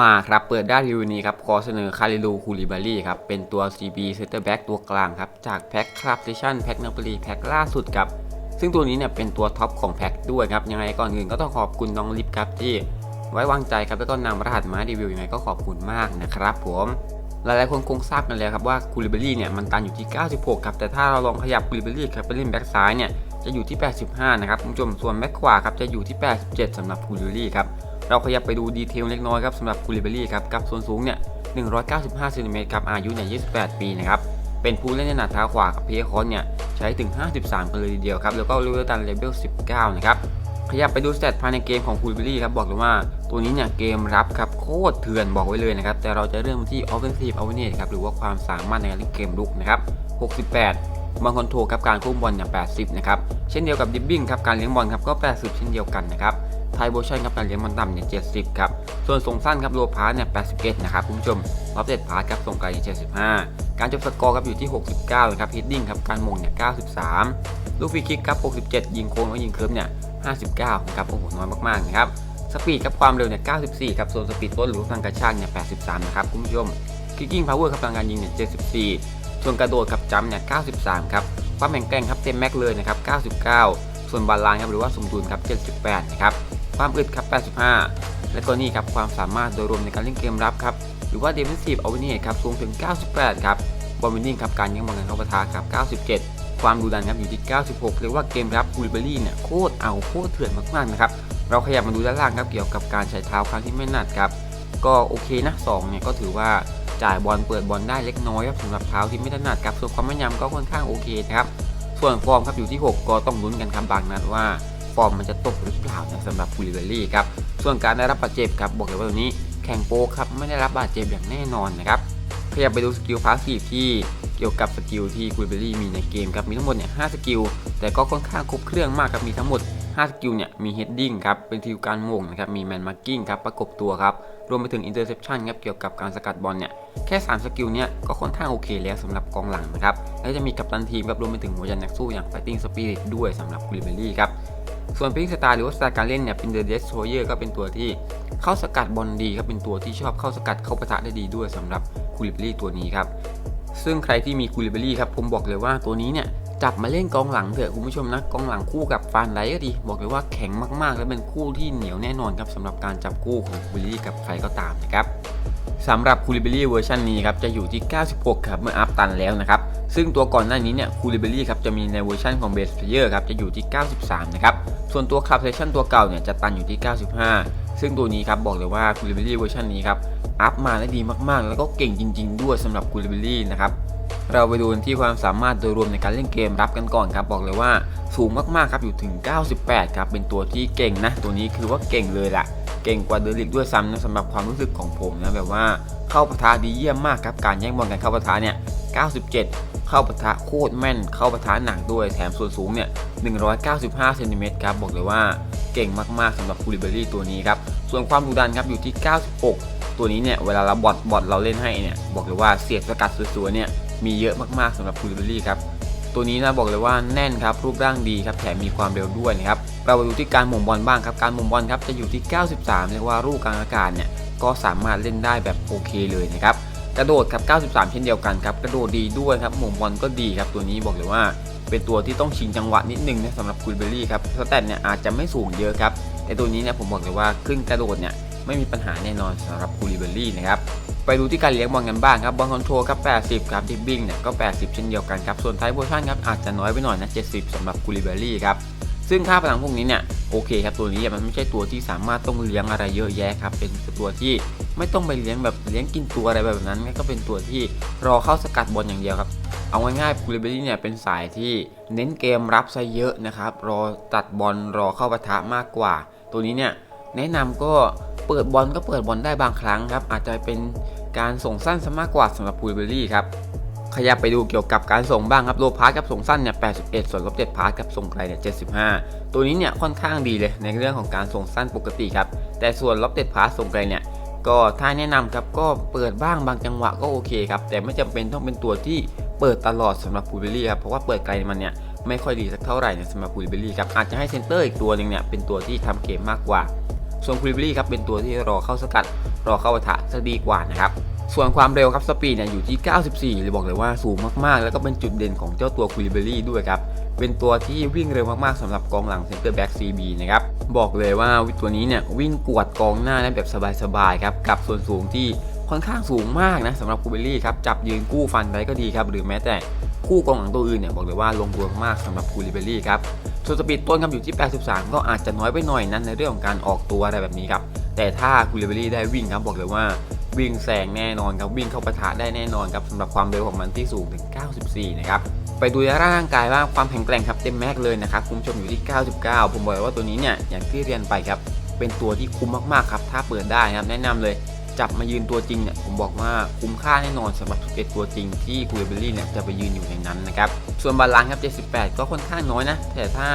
มาครับเปิดได้รีวิวนี้ครับขอเสนอคาริลูคูลิบารีครับเป็นตัว CB Center Back ตัวกลางครับจากแพ็คคราฟเซชันแพ็คนาปรีแพ็คล่าสุดครับ ซึ่งตัวนี้เนี่ยเป็นตัวท็อปของแพ็คด้วยครับยังไงก่อนอื่นก็ต้องขอบคุณน้องลิฟครับที่ไว้วางใจครับแล้วก็นำรหัสมารีวิวยังไงก็ขอบคุณมากนะครับผมหลายๆคนคงทราบกันแล้วครับว่าคูลิเบอรี่เนี่ยมันตันอยู่ที่ 96 ครับ แต่ถ้าเราลองขยับคูลิเบอรี่ครับไปเล่นแบ็กซ้ายเนี่ยจะอยู่ที่ 85 นะครับคุณผู้ชมส่วนแบ็กขวาครับจะอยู่ที่ 87สำหรับคูลิเบอรี่ครับ เราขยับไปดูดีเทลเล็กน้อยครับสำหรับคูลิเบรี่ครับกับส่วนสูงเนี่ย195เซนติเมตรครับอายุเนี่ย28 ปีนะครับเป็นผู้เล่นในหนาดเท้าขวากับเพย์คอนเนี่ยใช้ถึง 53กันเลยทีเดียวครับแล้วก็เลเวลตันเลเวล19 นะครับขยับไปดูสเตตภายในเกมของคูลเบรี่ครับบอกเลยว่าตัวนี้เนี่ยเกมรับครับโคตรเถื่อนบอกไว้เลยนะครับแต่เราจะเริ่มที่ Offensive Awareness ครับหรือว่าความสามารถในการเล่นเกมลุกนะครับ68บอลคอนโทรลครับการควบคุมบอลเนี่ย80 นะครับ เช่นเดียวกับดิบบิ้งครับการเลี้ยงบอลครับก็ 80 เช่นเดียวกันนะครับ ไทโบชันครับการเลี้ยงบอลต่ำเนี่ย70ครับส่วนส่งสั้นครับโลพาสเนี่ย81นะครับคุณผู้ชมรับเด็ดพาสครับส่งไกลเนี่ย75การจบสกอร์ครับอยู่ที่69นะครับฮิตดิ้งครับการมงเนี่ย93ลูกฟรีคิกครับ67ยิงโค้งและยิงเคิร์ฟเนี่ย59นะครับโอ้โหน้อยมากๆนะครับสปีดครับความเร็วเนี่ย94ครับส่วนสปีดต้นหรือทางกระชากเนี่ย83นะครับคุณผู้ชมคิกกิ้งพาวเวอร์ครับพลังการยิงเนี่ย74 ส่วนกระโดดครับจัมเนี่ย93ครับความแข็งแกร่งครับเต็มแม็กเลยนะครับ99 ส่วนบาลานซ์ครับหรือว่าสมดุลครับ78นะครับ ความอึดครับ 85 และก็นี่ครับความสามารถโดยรวมในการเล่นเกมรับครับ หรือว่า defensive awareness ครับสูงถึง 98 ครับบอลวินนิ่งครับการยิงบอลกันเข้าปะทะครับ 97 ความดุดันครับอยู่ที่ 96 เรียกว่าเกมรับบูลิเบอรี่เนี่ยโคตรเอาโคตรเถื่อนมากๆนะครับ เราขยับมาดูด้านล่างครับเกี่ยวกับการใช้เท้าครั้งที่ไม่หนัดครับก็โอเคนะ2เนี่ยก็ถือว่าจ่ายบอลเปิดบอลได้เล็กน้อยครับสำหรับเท้าที่ไม่ถนัดครับส่วนความแม่นยำก็ค่อนข้างโอเคนะครับส่วนฟอร์มครับอยู่ที่ 6 ก็ต้องลุ้นกันครับบางนัดว่า ฟอร์มมันจะตกหรือเปล่านะสำหรับบูลิเบอรี่ครับ ส่วนการได้รับบาดเจ็บครับบอกเลยว่าตัวนี้แข่งโป๊ครับไม่ได้รับบาดเจ็บอย่างแน่นอนนะครับขยับไปดูสกิลพาสซีฟที่เกี่ยวกับสกิลที่คุยเบอรี่มีในเกมครับมีทั้งหมดเนี่ย5สกิลแต่ก็ค่อนข้างครบเครื่องมากครับมีทั้งหมด5สกิลเนี่ยมีเฮดดิ้งครับเป็นทิวการมงนะครับมีแมนมาร์กิ้งครับประกบตัวครับรวมไปถึงอินเตอร์เซปชันครับเกี่ยวกับการสกัดบอลเนี่ยแค่ 3 สกิลเนี่ยก็ค่อนข้างโอเคแล้วสำหรับกองหลังนะครับแล้วจะมีกัปตันทีมครับรวมไปถึงหัวใจนักสู้อย่าง Fighting Spirit ด้วยสำหรับคุยเบอรี่ครับ ส่วนพิงสไตล์หรือว่าสไตล์การเล่นเนี่ยเป็นเดอะเดสโ o เยอร์ก็เป็นตัวที่เข้าสกัดบอลดีครับเป็นตัวที่ชอบเข้าสกัดเข้าประทะได้ดีด้วยสำหรับคูลิเบอรี่ตัวนี้ครับซึ่งใครที่มีคูลิเบอรี่ครับผมบอกเลยว่าตัวนี้เนี่ยจับมาเล่นกองหลังเถอะคุณผู้ชมนะกองหลังคู่กับฟานไลก็ดี บอกเลยว่าแข็งมากๆ และเป็นคู่ที่เหนียวแน่นอนครับสำหรับการจับคู่ของคูลิเบอรี่กับใครก็ตามนะครับสำหรับคูลิเบอรี่เวอร์ชันนี้ครับจะอยู่ที่ 96 ครับเมื่ออัพตันแล้วนะครับ ซึ่งตัวก่อนหน้านี้เนี่ยคูลิเบอรี่ครับจะมีในเวอร์ชันของเบสเพเยอร์ครับจะอยู่ที่ 93 นะครับ ส่วนตัวคลับเซชันตัวเก่าเนี่ยจะตันอยู่ที่ 95 ซึ่งตัวนี้ครับบอกเลยว่าคูลิเบอรี่เวอร์ชันนี้ครับอัพมาได้ดีมากๆ แล้วก็เก่งจริง ๆ ด้วยสำหรับคูลิเบอรี่นะครับเราไปดูกันที่ความสามารถโดยรวมในการเล่นเกมรับกันก่อนครับบอกเลยว่าสูงมากๆครับอยู่ถึง 98 ครับเป็นตัวที่เก่งนะ ตัวนี้คือว่าเก่งเลยละเก่งกว่าเดลิกด้วยซ้ำนะสำหรับความรู้สึกของผมนะแบบว่า เข้าปะทะดีเยี่ยมมากครับการแย่งบอลกันเข้าปะทะเนี่ย 97 เข้าปะทะโคตรแม่น เข้าปะทะหนักด้วยแถมส่วนสูงเนี่ย 195เซนติเมตรครับบอกเลยว่าเก่งมากๆสำหรับคูลิเบอรี่ตัวนี้ครับส่วนความดุดันครับอยู่ที่ 96 ตัวนี้เนี่ยเวลาเราบอทบอทเราเล่นให้เนี่ยบอกเลยว่าเสียบสกัดสวยๆเนี่ยมีเยอะมากๆสำหรับคูลิเบอรี่ครับตัวนี้นะบอกเลยว่าแน่นครับรูปร่างดีครับแถมมีความเร็วด้วยนะครับเราไปดูที่การหม่งบอลบ้างครับการหม่งบอลครับจะอยู่ที่ 93เรียกว่ารูปกลางอากาศเนี่ย ก็สามารถเล่นได้แบบโอเคเลยนะครับกระโดดครับ 93 เช่นเดียวกันครับ กระโดดดีด้วยครับหม่งบอลก็ดีครับ ตัวนี้บอกเลยว่า เป็นตัวที่ต้องชิงจังหวะนิดนึงนะสำหรับคูลเบอรี่ครับสแตทเนี่ยอาจจะไม่สูงเยอะครับ แต่ตัวนี้เนี่ยผมบอกเลยว่าขึ้นกระโดดเนี่ยไม่มีปัญหาแน่นอนสำหรับคูลเบอรี่นะครับไปดูที่การเลี้ยงบอลกันบ้างครับบอลคอนโทรลครับ80ครับดิบบิ้งเนี่ยก็ 80 เช่นเดียวกันครับส่วนไทป์โพชั่นครับอาจจะน้อยไปหน่อยนะ70สำหรับคูลิเบอรี่ครับ ซึ่งค่าพลังพวกนี้เนี่ยโอเคครับตัวนี้มันไม่ใช่ตัวที่สามารถต้องเลี้ยงอะไรเยอะแยะครับเป็นตัวที่ไม่ต้องไปเลี้ยงแบบเลี้ยงกินตัวอะไรแบบนั้นก็เป็นตัวที่รอเข้าสกัดบอลอย่างเดียวครับเอาง่ายๆคูลิเบอรี่เนี่ยเป็นสายที่เน้นเกมรับซะเยอะนะครับรอตัดบอลรอเข้าปะทะมากกว่า ตัวนี้เนี่ยแนะนำก็เปิดบอลก็เปิดบอลได้บางครั้งครับอาจจะเป็นการส่งสั้นซะมากกว่าสำหรับคูลิเบอรี่ครับ ขยับไปดูเกี่ยวกับการส่งบ้างครับโลพาสกับส่งสั้นเนี่ย 81 ส่วนลบ7พาสกับส่งไกลเนี่ย 75 ตัวนี้เนี่ยค่อนข้างดีเลยในเรื่องของการส่งสั้นปกติครับ แต่ส่วนลบ7พาสส่งไกลเนี่ย ก็ถ้าแนะนำครับก็เปิดบ้างบางจังหวะก็โอเคครับ แต่ไม่จำเป็นต้องเป็นตัวที่เปิดตลอดสำหรับพูเบอรี่ครับ เพราะว่าเปิดไกลมันเนี่ยไม่ค่อยดีสักเท่าไหร่นะสำหรับพูเบอรี่ครับ อาจจะให้เซนเตอร์อีกตัวหนึ่งเนี่ยเป็นตัวที่ทำเกมมากกว่า ส่วนคูลิบลี่ครับเป็นตัวที่รอเข้าสกัด รอเข้าปะทะจะดีกว่านะครับ ส่วนความเร็วครับสปีดเนี่ยอยู่ที่ 94 เลยบอกเลยว่าสูงมากๆ แล้วก็เป็นจุดเด่นของเจ้าตัวคูลิเบอรี่ด้วยครับเป็นตัวที่วิ่งเร็วมากๆสำหรับกองหลังเซนเตอร์แบ็กซีบีนะครับบอกเลยว่าตัวนี้เนี่ยวิ่งกวดกองหน้าได้แบบสบายๆครับกับส่วนสูงที่ค่อนข้างสูงมากนะสำหรับคูลิเบอรี่ครับจับยืนกู้ฟันได้ก็ดีครับหรือแม้แต่คู่กองหลังตัวอื่นเนี่ยบอกเลยว่าลงตัวมากๆสำหรับคูลิเบอรี่ครับส่วนสปีดต้นครับอยู่ที่ 83 ก็อาจจะน้อยไปหน่อยนั้นในเรื่องของการออกตัวอะไรแบบนี้ครับแต่ถ้าคูลิเบอรี่ได้วิ่งครับบอกเลยว่า วิ่งแซงแน่นอนครับวิ่งเข้าปะทะได้แน่นอนครับสำหรับความเร็วของมันที่สูงถึง 94 นะครับไปดูร่างกายว่าความแข็งแกร่งครับเต็มแม็กเลยนะครับคุณผู้ชมอยู่ที่ 99 ผมบอกเลยว่าตัวนี้เนี่ยอย่างที่เรียนไปครับเป็นตัวที่คุ้มมากๆครับถ้าเปิดได้ครับแนะนำเลยจับมายืนตัวจริงเนี่ยผมบอกว่าคุ้มค่าแน่นอนสำหรับ11ตัวจริงที่คูเบอรี่เนี่ยจะไปยืนอยู่ในนั้นนะครับส่วนบาลานซ์ครับ 78 ก็ค่อนข้างน้อยนะแต่ถ้า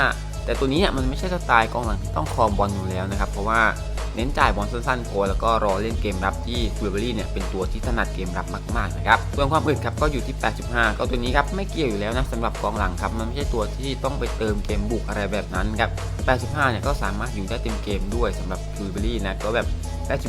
แต่ตัวนี้เนี่ยมันไม่ใช่สไตล์กองหลังที่ต้องครองบอลอยู่แล้วนะครับเพราะว่า เน้นจ่ายบอลสั้นๆพอแล้วก็รอเล่นเกมรับที่คูเบอรี่เนี่ยเป็นตัวที่ถนัดเกมรับมากๆนะครับส่วนความอึดครับก็อยู่ที่ 85 ก็ตัวนี้ครับไม่เกี่ยวอยู่แล้วนะสำหรับกองหลังครับมันไม่ใช่ตัวที่ต้องไปเติมเกมบุกอะไรแบบนั้นครับ 85 เนี่ยก็สามารถอยู่ได้เต็มเกมด้วยสำหรับคูเบอรี่นะก็แบบ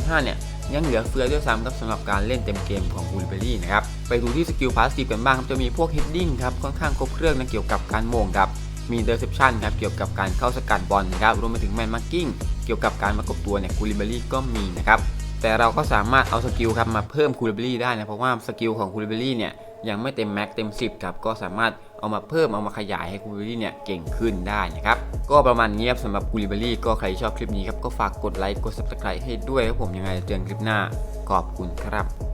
85 เนี่ยยังเหลือเฟือด้วยซ้ำครับสำหรับการเล่นเต็มเกมของบูลเบอรี่นะครับไปดูที่สกิลพาสซีฟกันบ้างครับจะมีพวกเฮดดิ้งครับค่อนข้างครบเครื่องนะเกี่ยวกับการโมงครับมีเดอร์เซปชันครับเกี่ยวกับการเข้าสกัดบอลนะครับรวมไปถึงแมนมาร์กิ้ง เกี่ยวกับการประกบตัวเนี่ยคูลิเบอรี่ก็มีนะครับแต่เราก็สามารถเอาสกิลครับมาเพิ่มคูลิเบอรี่ได้นะเพราะว่าสกิลของคูลิเบอรี่เนี่ยยังไม่เต็มแม็กเต็ม 10ครับก็สามารถเอามาเพิ่มเอามาขยายให้คูลิเบอรี่เนี่ยเก่งขึ้นได้นะครับก็ประมาณนี้ครับสำหรับคูลิเบอรี่ก็ใครชอบคลิปนี้ครับก็ฝากกดไลค์กดซับสไครต์ให้ด้วยครับผมยังไงเจอกันคลิปหน้าขอบคุณครับ